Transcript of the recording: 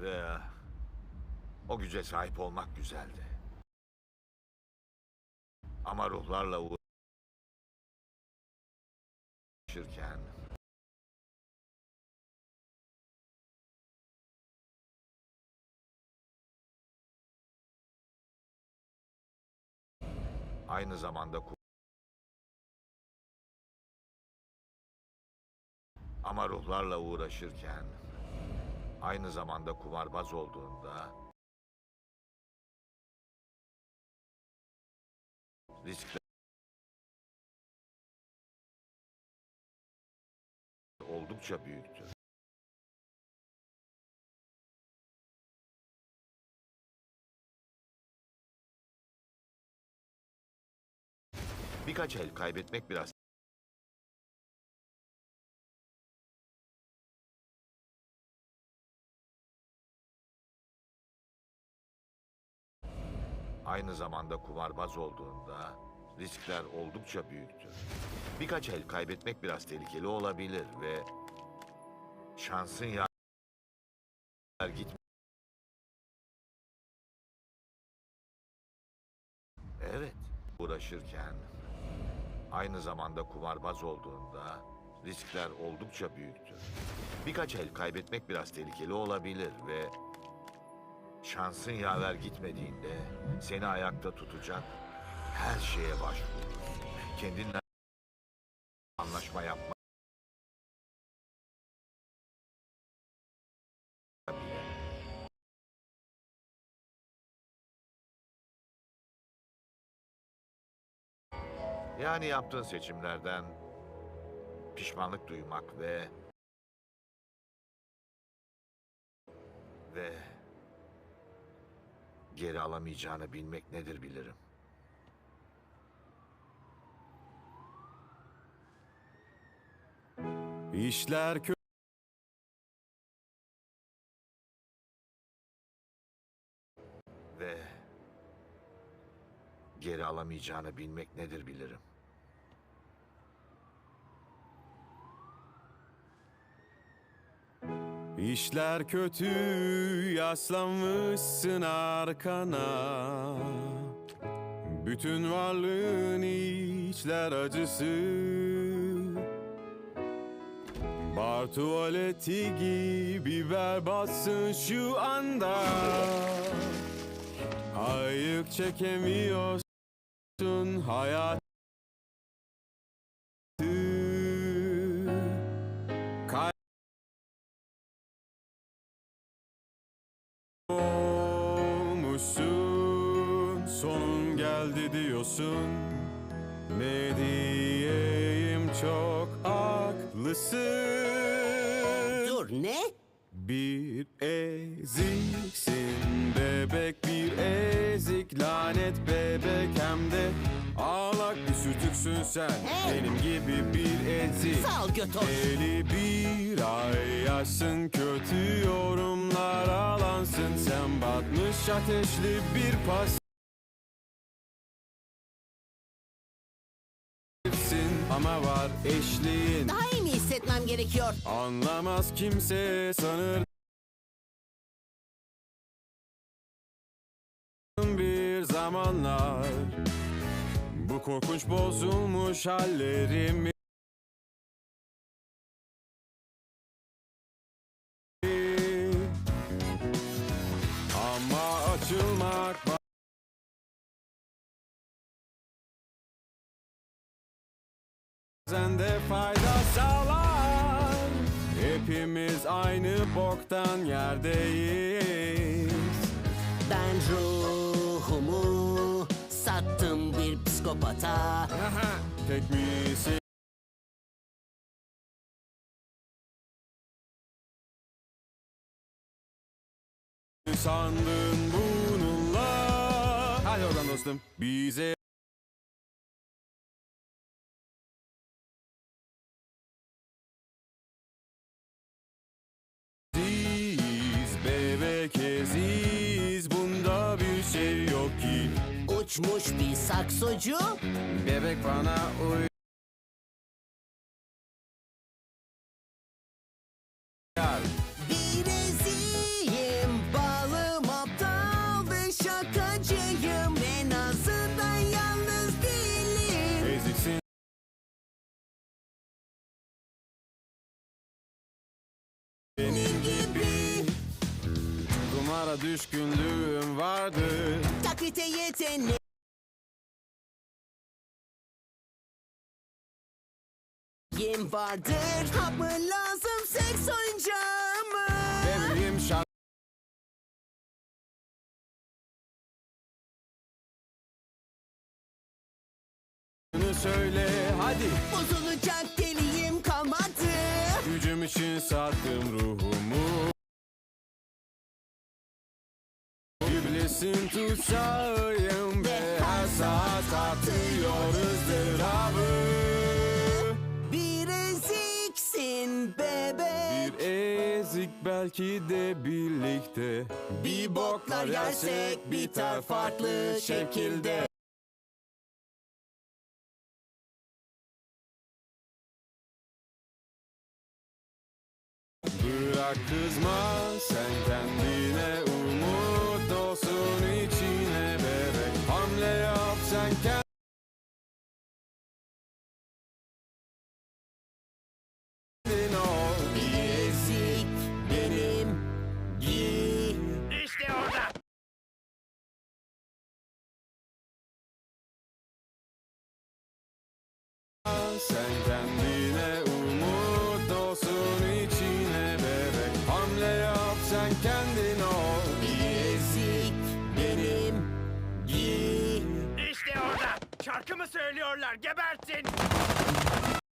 Ve o güce sahip olmak güzeldi. Ama ruhlarla uğraşırken aynı zamanda ama ruhlarla uğraşırken aynı zamanda kumarbaz olduğunda riskler oldukça büyüktü. Birkaç el kaybetmek biraz aynı zamanda kumarbaz olduğunda riskler oldukça büyüktür. Birkaç el kaybetmek biraz tehlikeli olabilir ve şansın yaver git. Evet, uğraşırken aynı zamanda kumarbaz olduğunda riskler oldukça büyüktür. Birkaç el kaybetmek biraz tehlikeli olabilir ve şansın yaver gitmediğinde seni ayakta tutacak her şeye başvurursun. Kendinle anlaşma yapma. Yani yaptığın seçimlerden pişmanlık duymak ve ve geri alamayacağını bilmek nedir bilirim. İşler kö... Ve geri alamayacağını bilmek nedir bilirim. İşler kötü yaslanmışsın arkana. Bütün varlığın içler acısı. Bar tuvaleti gibi berbatsın şu anda. Ayık çekemiyorsun hayat Sonun geldi diyorsun Ne diyeyim çok haklısın Dur ne? Bir eziksin bebek bir ezik lanet bebek hem de ağlak bir sütüksün sen Hey! benim gibi bir ezik Sağ ol göt olsun. Eli bir ay yaşsın kötü yorumlar alansın sen batmış ateşli bir pas var eşliğin Daha iyi mi hissetmem gerekiyor? Anlamaz kimse sanır bir zamanlar Bu korkunç bozulmuş hallerimi bazen de fayda sağlar Hepimiz aynı boktan yerdeyiz Ben ruhumu sattım bir psikopata. Tek misin? Sandın bununla Hadi oradan dostum Bize bilemesiz Bunda bir şey yok ki. Uçmuş bir saksocu. Bebek bana uy Bireziyim, balım Onlara düşkünlüğüm vardı Taklite yeteneğim vardır. Hap mı lazım seks oyuncağı mı? Bebeğim şarkı söyle hadi Bozulacak deliğim kalmadı. Gücüm için sattım ruhumu İblisin tutsağıyım ve her saat artıyor ızdırabı Bir eziksin bebe. Bir ezik belki de birlikte. Bir boklar yersek biter farklı şekilde sen kendin ol Bir ezik benim gibi. İşte orada. Şarkı mı söylüyorlar? Gebertin.